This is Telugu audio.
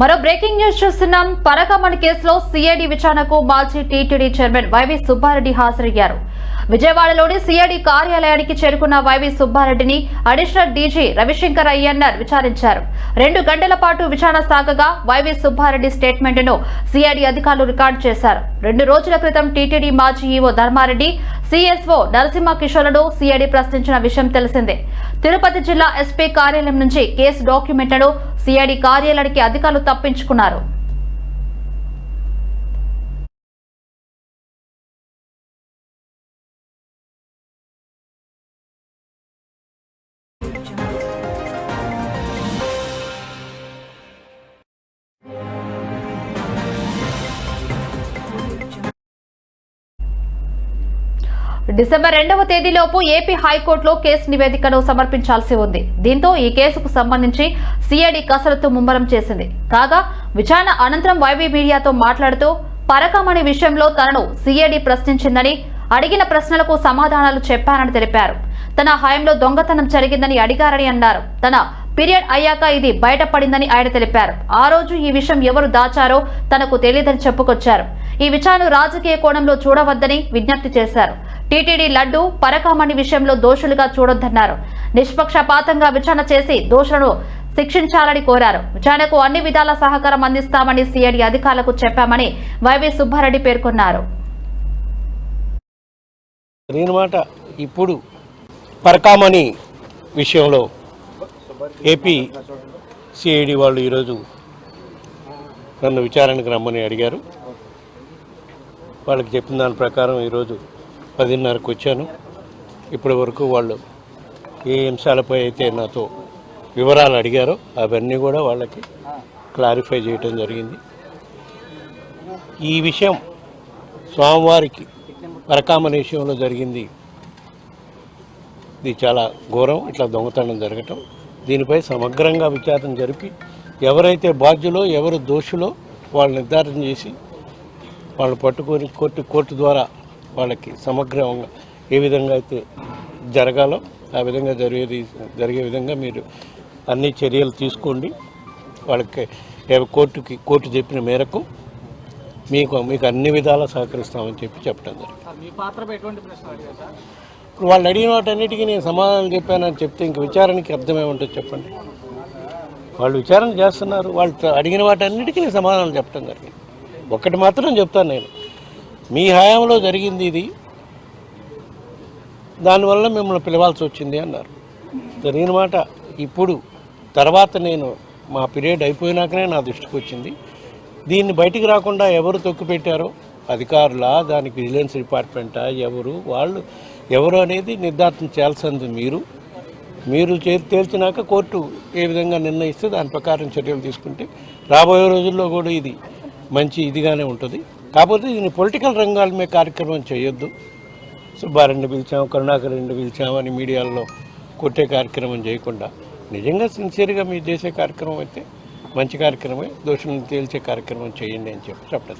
మరో బ్రేకింగ్ న్యూస్ చూస్తున్నాం. పరకమణి కేసులో సిఐడి విచారణకు మాజీ టీటీడీ చైర్మన్ వైవి సుబ్బారెడ్డి హాజరయ్యారు. విజయవాడలోని సిఐడి కార్యాలయానికి చేరుకున్న వైవి సుబ్బారెడ్డిని అడిషనల్ డీజీ రవిశంకర్ అయ్యన్నర్ విచారించారు. రెండు గంటల పాటు విచారణ సాగగా వైవి సుబ్బారెడ్డి స్టేట్మెంట్ను సిఐడి అధికారులు రికార్డు చేశారు. రెండు రోజుల క్రితం టీటీడీ మాజీ ఈవో ధర్మారెడ్డి సిఎస్ఓ నరసింహ కిషోర్లను సిఐడి ప్రశ్నించిన విషయం తెలిసిందే. తిరుపతి జిల్లా ఎస్పీ కార్యాలయం నుంచి కేసు డాక్యుమెంట్లను సిఐడి కార్యాలయానికి అధికారులు తప్పించుకున్నారు. డిసెంబర్ రెండవ తేదీలోపు ఏపీ హైకోర్టులో కేసు నివేదికను సమర్పించాల్సి ఉంది. దీంతో ఈ కేసుకు సంబంధించి సిఐడి కసరత్తు ముమ్మరం చేసింది. కాగా విచారణ అనంతరం వైవి మీడియాతో మాట్లాడుతూ పరకమణి విషయంలో తనను సిఐడి ప్రశ్నించిందని అడిగిన ప్రశ్నలకు సమాధానాలు చెప్పానని తెలిపారు. తన హయాంలో దొంగతనం జరిగిందని అడిగారని అన్నారు. తన పీరియడ్ అయ్యాక ఇది బయటపడిందని ఆయన తెలిపారు. ఆ రోజు ఈ విషయం ఎవరు దాచారో తనకు తెలియదని చెప్పుకొచ్చారు. ఈ విచారణ రాజకీయ కోణంలో చూడవద్దని విజ్ఞప్తి చేశారు. టీటీడీ లడ్డు పరకామణి విషయంలో దోషులుగా చూడొద్దన్నారు. నిష్పక్షపాతంగా విచారణ చేసి దోషులను శిక్షించాలని కోరారు. విచారణకు అన్ని విధాల సహకారం అందిస్తామని సిఐడి అధికారులకు చెప్పామని వైవి సుబ్బారెడ్డి పేర్కొన్నారు. ఇప్పుడు పరకామణి విషయంలో ఏపీ సిఐడి వాళ్ళు ఈరోజు నన్ను విచారణకు రమ్మని అడిగారు. వాళ్ళకి చెప్పిన దాని ప్రకారం ఈరోజు పదిన్నరకు వచ్చాను. ఇప్పటి వరకు వాళ్ళు ఏ అంశాలపై అయితే నాతో వివరాలు అడిగారో అవన్నీ కూడా వాళ్ళకి క్లారిఫై చేయటం జరిగింది. ఈ విషయం స్వామివారికి పరకామని విషయంలో జరిగింది. ఇది చాలా ఘోరం ఇట్లా దొంగతనం జరగటం. దీనిపై సమగ్రంగా విచారణ జరిపి ఎవరైతే బాధ్యులో ఎవరు దోషులో వాళ్ళు నిర్ధారణ చేసి వాళ్ళు పట్టుకొని కోర్టు కోర్టు ద్వారా వాళ్ళకి సమగ్రంగా ఏ విధంగా అయితే జరగాలో ఆ విధంగా జరిగేది జరిగే విధంగా మీరు అన్ని చర్యలు తీసుకోండి. వాళ్ళకి కోర్టుకి కోర్టు చెప్పిన మేరకు మీకు మీకు అన్ని విధాలా సహకరిస్తామని చెప్పి చెప్పడం జరిగింది. ఇప్పుడు వాళ్ళు అడిగిన వాటన్నిటికీ నేను సమాధానం చెప్పానని చెప్తే ఇంక విచారణకి అర్థమేముంటుంది చెప్పండి? వాళ్ళు విచారణ చేస్తున్నారు. వాళ్ళు అడిగిన వాటన్నిటికీ నేను సమాధానం చెప్పడం జరిగింది. ఒక్కటి మాత్రం చెప్తాను నేను. మీ హయాంలో జరిగింది ఇది. దానివల్ల మిమ్మల్ని పిలవాల్సి వచ్చింది అన్నారు. జరిగిన మాట ఇప్పుడు తర్వాత నేను మా పీరియడ్ అయిపోయినాకనే నా దృష్టికి వచ్చింది. దీన్ని బయటికి రాకుండా ఎవరు తొక్కిపెట్టారో అధికారులా దానికి విజిలెన్స్ డిపార్ట్మెంటా ఎవరు వాళ్ళు ఎవరు అనేది నిర్ధారణ చేయాల్సింది మీరు. మీరు చే- తేల్చినాక కోర్టు ఏ విధంగా నిర్ణయిస్తే దాని ప్రకారం చర్యలు తీసుకుంటే రాబోయే రోజుల్లో కూడా ఇది మంచి ఇదిగానే ఉంటుంది. కాకపోతే దీన్ని పొలిటికల్ రంగాల మీద కార్యక్రమం చేయొద్దు. సుబ్బారెడ్డిని పిలిచాం కరుణాకర్ రెడ్డి పిలిచామని మీడియాలో కొట్టే కార్యక్రమం చేయకుండా. నిజంగా సిన్సియర్గా మీరు చేసే కార్యక్రమం అయితే మంచి కార్యక్రమమే దోషులను తేల్చే కార్యక్రమం చేయండి అని చెప్పి చెప్పారు